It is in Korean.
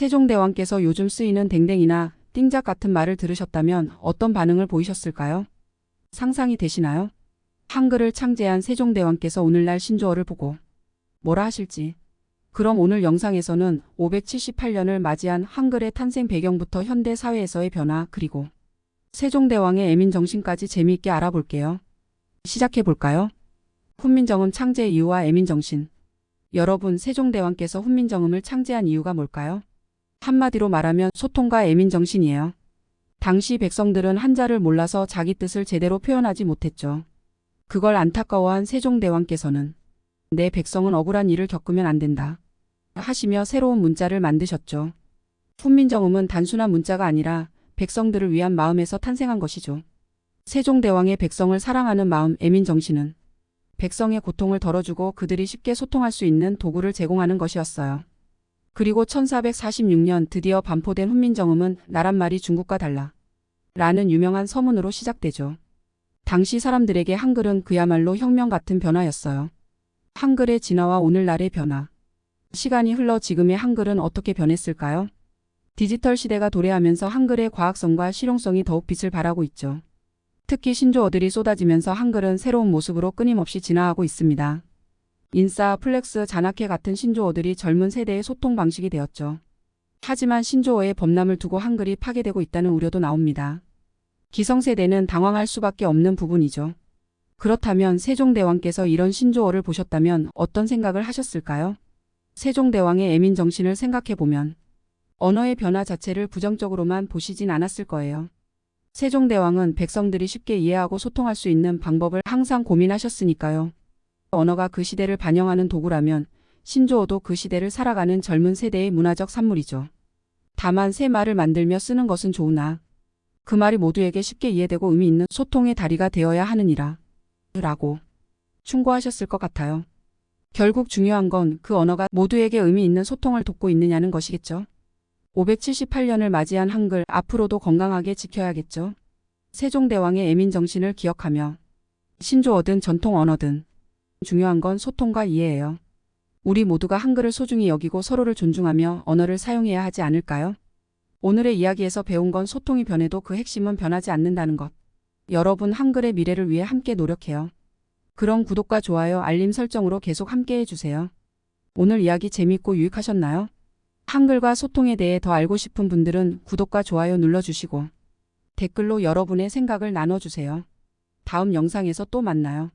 세종대왕께서 요즘 쓰이는 댕댕이나 띵작 같은 말을 들으셨다면 어떤 반응을 보이셨을까요? 상상이 되시나요? 한글을 창제한 세종대왕께서 오늘날 신조어를 보고 뭐라 하실지. 그럼 오늘 영상에서는 578년을 맞이한 한글의 탄생 배경부터 현대 사회에서의 변화 그리고 세종대왕의 애민 정신까지 재미있게 알아볼게요. 시작해 볼까요? 훈민정음 창제 이유와 애민 정신. 여러분, 세종대왕께서 훈민정음을 창제한 이유가 뭘까요? 한마디로 말하면 소통과 애민 정신이에요. 당시 백성들은 한자를 몰라서 자기 뜻을 제대로 표현하지 못했죠. 그걸 안타까워한 세종대왕께서는 내 백성은 억울한 일을 겪으면 안 된다. 하시며 새로운 문자를 만드셨죠. 훈민정음은 단순한 문자가 아니라 백성들을 위한 마음에서 탄생한 것이죠. 세종대왕의 백성을 사랑하는 마음 애민 정신은 백성의 고통을 덜어주고 그들이 쉽게 소통할 수 있는 도구를 제공하는 것이었어요. 그리고 1446년 드디어 반포된 훈민정음은 나란 말이 중국과 달라 라는 유명한 서문으로 시작되죠. 당시 사람들에게 한글은 그야말로 혁명 같은 변화였어요. 한글의 진화와 오늘날의 변화. 시간이 흘러 지금의 한글은 어떻게 변했을까요? 디지털 시대가 도래하면서 한글의 과학성과 실용성이 더욱 빛을 발하고 있죠. 특히 신조어들이 쏟아지면서 한글은 새로운 모습으로 끊임없이 진화하고 있습니다. 인싸, 플렉스, 자나케 같은 신조어들이 젊은 세대의 소통 방식이 되었죠. 하지만 신조어의 범람을 두고 한글이 파괴되고 있다는 우려도 나옵니다. 기성세대는 당황할 수밖에 없는 부분이죠. 그렇다면 세종대왕께서 이런 신조어를 보셨다면 어떤 생각을 하셨을까요? 세종대왕의 애민 정신을 생각해보면 언어의 변화 자체를 부정적으로만 보시진 않았을 거예요. 세종대왕은 백성들이 쉽게 이해하고 소통할 수 있는 방법을 항상 고민하셨으니까요. 언어가 그 시대를 반영하는 도구라면 신조어도 그 시대를 살아가는 젊은 세대의 문화적 산물이죠. 다만 새 말을 만들며 쓰는 것은 좋으나 그 말이 모두에게 쉽게 이해되고 의미 있는 소통의 다리가 되어야 하느니라. 라고 충고하셨을 것 같아요. 결국 중요한 건 그 언어가 모두에게 의미 있는 소통을 돕고 있느냐는 것이겠죠. 578년을 맞이한 한글 앞으로도 건강하게 지켜야겠죠. 세종대왕의 애민 정신을 기억하며 신조어든 전통 언어든 중요한 건 소통과 이해예요. 우리 모두가 한글을 소중히 여기고 서로를 존중하며 언어를 사용해야 하지 않을까요? 오늘의 이야기에서 배운 건 소통이 변해도 그 핵심은 변하지 않는다는 것. 여러분 한글의 미래를 위해 함께 노력해요. 그럼 구독과 좋아요, 알림 설정으로 계속 함께 해주세요. 오늘 이야기 재밌고 유익하셨나요? 한글과 소통에 대해 더 알고 싶은 분들은 구독과 좋아요 눌러주시고 댓글로 여러분의 생각을 나눠주세요. 다음 영상에서 또 만나요.